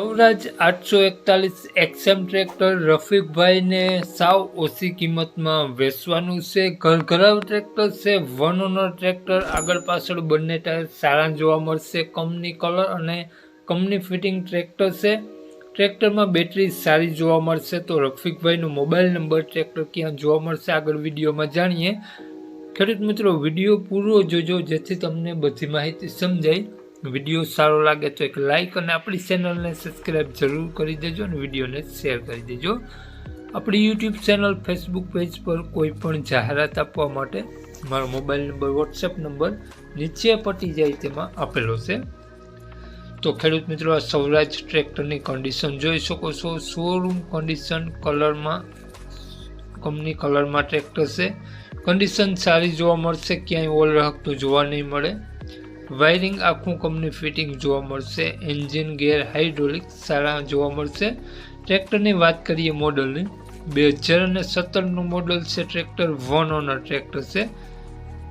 સૌરાજ આઠસો એકતાલીસ XM tractor રફીકભાઈને સાવ ઓછી કિંમતમાં વેચવાનું છે. ઘરઘરાવ ટ્રેક્ટર છે. વન ઓનર ટ્રેક્ટર આગળ પાછળ બંને ટાયર સારા જોવા મળશે. કંપની કલર અને કંપની ફિટિંગ ટ્રેક્ટર છે. ટ્રેક્ટરમાં બેટરી સારી જોવા મળશે તો રફીકભાઈનો મોબાઈલ નંબર ટ્રેક્ટર ક્યાં જોવા મળશે આગળ વિડીયોમાં જાણીએ. ખેડૂત મિત્રો, વીડિયો પૂરો જોજો જેથી તમને બધી માહિતી સમજાય. વીડિયો સારો લાગે તો એક લાઈક અને આપણી ચેનલને સબસ્ક્રાઈબ જરૂર કરી દેજો અને વિડીયોને શેર કરી દેજો. આપણી યુટ્યુબ ચેનલ ફેસબુક પેજ પર કોઈ પણ જાહેરાત આપવા માટે મારો મોબાઈલ નંબર વોટ્સએપ નંબર નીચે પટી જાય તેમાં આપેલો છે. તો ખેડૂત મિત્રો, આ સૌરાજ ટ્રેક્ટરની કન્ડિશન જોઈ શકો છો. શોરૂમ કન્ડિશન કલરમાં કંપની કલરમાં ટ્રેક્ટર છે. કન્ડિશન સારી જોવા મળશે, ક્યાંય ઓલ રહકતું જોવા નહીં મળે. વાયરિંગ આખું કંપની ફિટિંગ જોવા મળશે એન્જિન ગેર હાઇડ્રોલિક સારા જોવા મળશે. ટ્રેક્ટરની વાત કરીએ મોડલની બે હજાર અને સત્તરનું મોડલ છે ટ્રેક્ટર વન ઓનર ટ્રેક્ટર છે.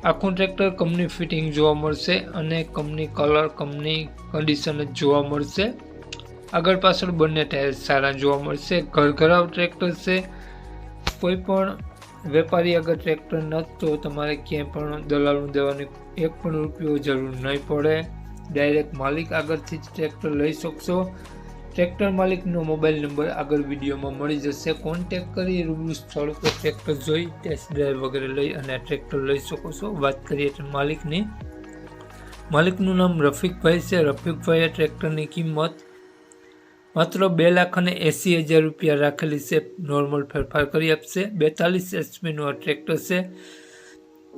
આખું ટ્રેક્ટર કંપની ફિટિંગ જોવા મળશે અને કંપની કલર કંપની કન્ડિશન જ જોવા મળશે. આગળ પાછળ બંને ટાયર સારા જોવા મળશે. ઘરઘરાવ ટ્રેક્ટર છે. કોઈ પણ વેપારી અગર ટ્રેક્ટર નથી, તો તમારે ક્યાંય પણ દલાલનું દેવાની એક પણ રૂપિયો જરૂર નહીં પડે. ડાયરેક્ટ માલિક આગળથી જ ટ્રેક્ટર લઈ શકશો. ટ્રેક્ટર માલિકનો મોબાઈલ નંબર આગળ વિડીયોમાં મળી જશે. કોન્ટેક કરી રૂબરૂ સ્થળ પર ટ્રેક્ટર જોઈ ટેસ્ટ ડ્રાઈવ વગેરે લઈ અને ટ્રેક્ટર લઈ શકો છો. વાત કરીએ માલિકની. માલિકનું નામ રફીકભાઈ છે. રફીકભાઈએ ટ્રેક્ટરની કિંમત માત્ર બે લાખ અને એંસી હજાર રૂપિયા રાખેલી છે. નોર્મલ ફેરફાર કરી આપશે. બેતાલીસ એચપીનું આ ટ્રેક્ટર છે.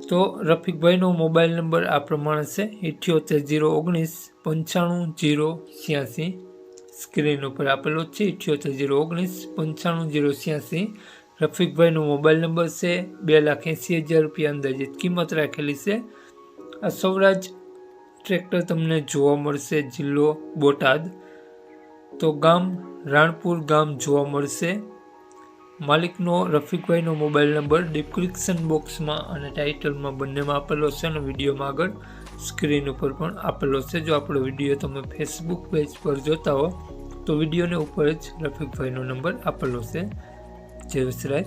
તો રફીકભાઈનો મોબાઈલ નંબર આ પ્રમાણે છે. ઇઠ્યોતેર જીરો ઓગણીસ, પંચાણું જીરો છ્યાસી. સ્ક્રીન ઉપર આપેલો છે. ઇઠ્યોતેર જીરો ઓગણીસ, પંચાણું જીરો છ્યાસી. રફીકભાઈનો મોબાઈલ નંબર છે. બે લાખ એંસી હજાર રૂપિયા અંદાજિત કિંમત રાખેલી છે. આ સૌરાજ ટ્રેક્ટર તમને જોવા મળશે. જિલ્લો બોટાદ. તો ગામ રાણપુર ગામ જોવા મળશે. માલિકનો રફીકભાઈનો મોબાઈલ નંબર ડિસ્ક્રિપ્શન બોક્સમાં અને ટાઇટલમાં બંનેમાં આપેલો છે અને વિડીયોમાં આગળ સ્ક્રીન ઉપર પણ આપેલો છે. જો આપણો વીડિયો તમે ફેસબુક પેજ પર જોતા હો, તો વિડીયોને ઉપર જ રફીકભાઈનો નંબર આપેલો છે. જય વિસરાજ